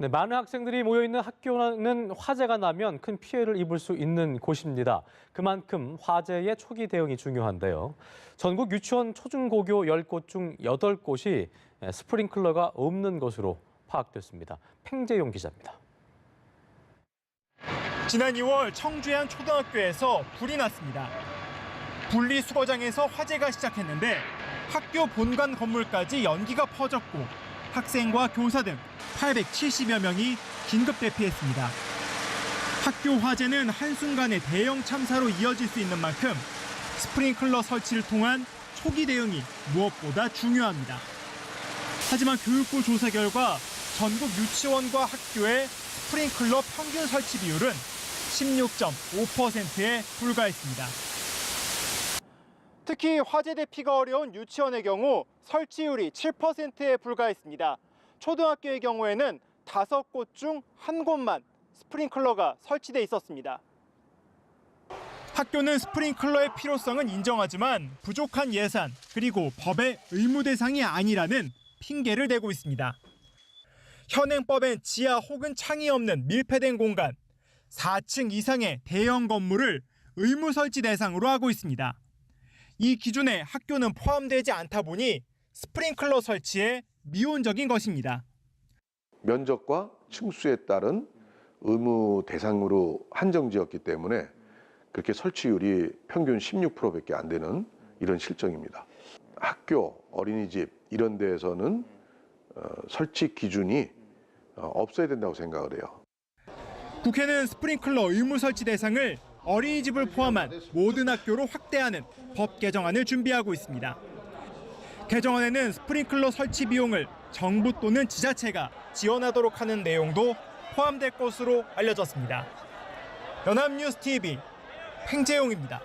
네, 많은 학생들이 모여 있는 학교는 화재가 나면 큰 피해를 입을 수 있는 곳입니다. 그만큼 화재의 초기 대응이 중요한데요. 전국 유치원 초중고교 10곳 중 8곳이 스프링클러가 없는 것으로 파악됐습니다. 팽재용 기자입니다. 지난 2월 청주양 초등학교에서 불이 났습니다. 분리수거장에서 화재가 시작했는데 학교 본관 건물까지 연기가 퍼졌고 학생과 교사 등 870여 명이 긴급 대피했습니다. 학교 화재는 한순간에 대형 참사로 이어질 수 있는 만큼 스프링클러 설치를 통한 초기 대응이 무엇보다 중요합니다. 하지만 교육부 조사 결과 전국 유치원과 학교의 스프링클러 평균 설치 비율은 16.5%에 불과했습니다. 특히 화재 대피가 어려운 유치원의 경우 설치율이 7%에 불과했습니다. 초등학교의 경우에는 5곳 중 한 곳만 스프링클러가 설치돼 있었습니다. 학교는 스프링클러의 필요성은 인정하지만 부족한 예산 그리고 법의 의무 대상이 아니라는 핑계를 대고 있습니다. 현행법엔 지하 혹은 창이 없는 밀폐된 공간, 4층 이상의 대형 건물을 의무 설치 대상으로 하고 있습니다. 이 기준에 학교는 포함되지 않다 보니 스프링클러 설치에 미온적인 것입니다. 면적과 층수에 따른 의무 대상으로 한정지었기 때문에 그렇게 설치율이 평균 16%밖에 안 되는 이런 실정입니다. 학교, 어린이집 이런 데에서는 어, 설치 기준이 어, 없어야 된다고 생각을 해요. 국회는 스프링클러 의무 설치 대상을 어린이집을 포함한 모든 학교로 확대하는 법 개정안을 준비하고 있습니다. 개정안에는 스프링클러 설치 비용을 정부 또는 지자체가 지원하도록 하는 내용도 포함될 것으로 알려졌습니다. 연합뉴스 TV 팽재용입니다.